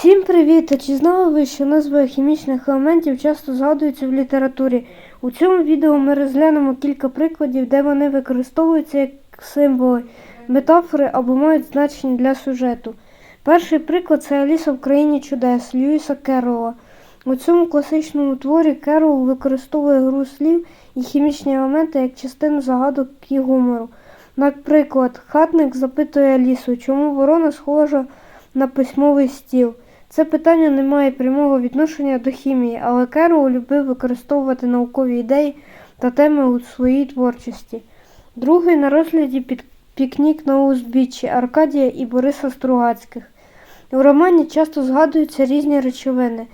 Всім привіт! А чи знали ви, що назви хімічних елементів часто згадуються в літературі? У цьому відео ми розглянемо кілька прикладів, де вони використовуються як символи, метафори або мають значення для сюжету. Перший приклад це Аліса в країні чудес Льюіса Керрола. У цьому класичному творі Керрол використовує гру слів і хімічні елементи як частину загадок і гумору. Наприклад, хатник запитує Алісу, чому ворона схожа на письмовий стіл. Це питання не має прямого відношення до хімії, але Керол любив використовувати наукові ідеї та теми у своїй творчості. Другий на розгляді під пікнік на узбіччі Аркадія і Бориса Стругацьких. У романі часто згадуються різні речовини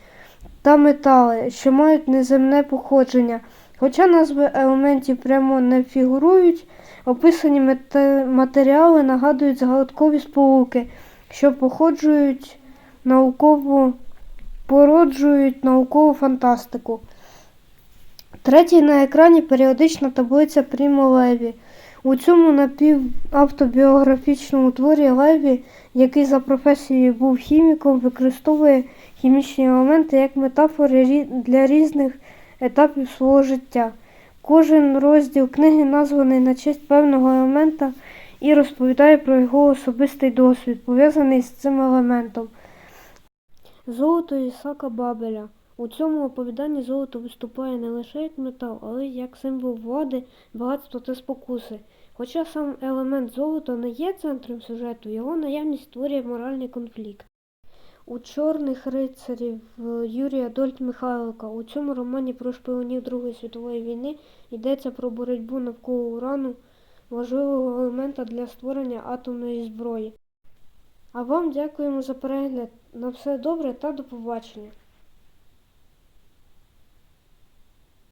та метали, що мають неземне походження. Хоча назви елементів прямо не фігурують, описані матеріали нагадують загадкові сполуки, що походжують наукову, породжують наукову фантастику. Третій на екрані періодична таблиця Прімо Леві. У цьому напівавтобіографічному творі Леві, який за професією був хіміком, використовує хімічні елементи як метафори для різних етапів свого життя. Кожен розділ книги названий на честь певного елемента і розповідає про його особистий досвід, пов'язаний з цим елементом. Золото Ісака Бабеля. У цьому оповіданні золото виступає не лише як метал, але й як символ влади, багатства та спокуси. Хоча сам елемент золота не є центром сюжету, його наявність створює моральний конфлікт. У чорних рицарів Юрія Дольт Михайлика у цьому романі про шпигунів Другої світової війни йдеться про боротьбу навколо урану, важливого елемента для створення атомної зброї. А вам дякуємо за перегляд. На все добре та до побачення.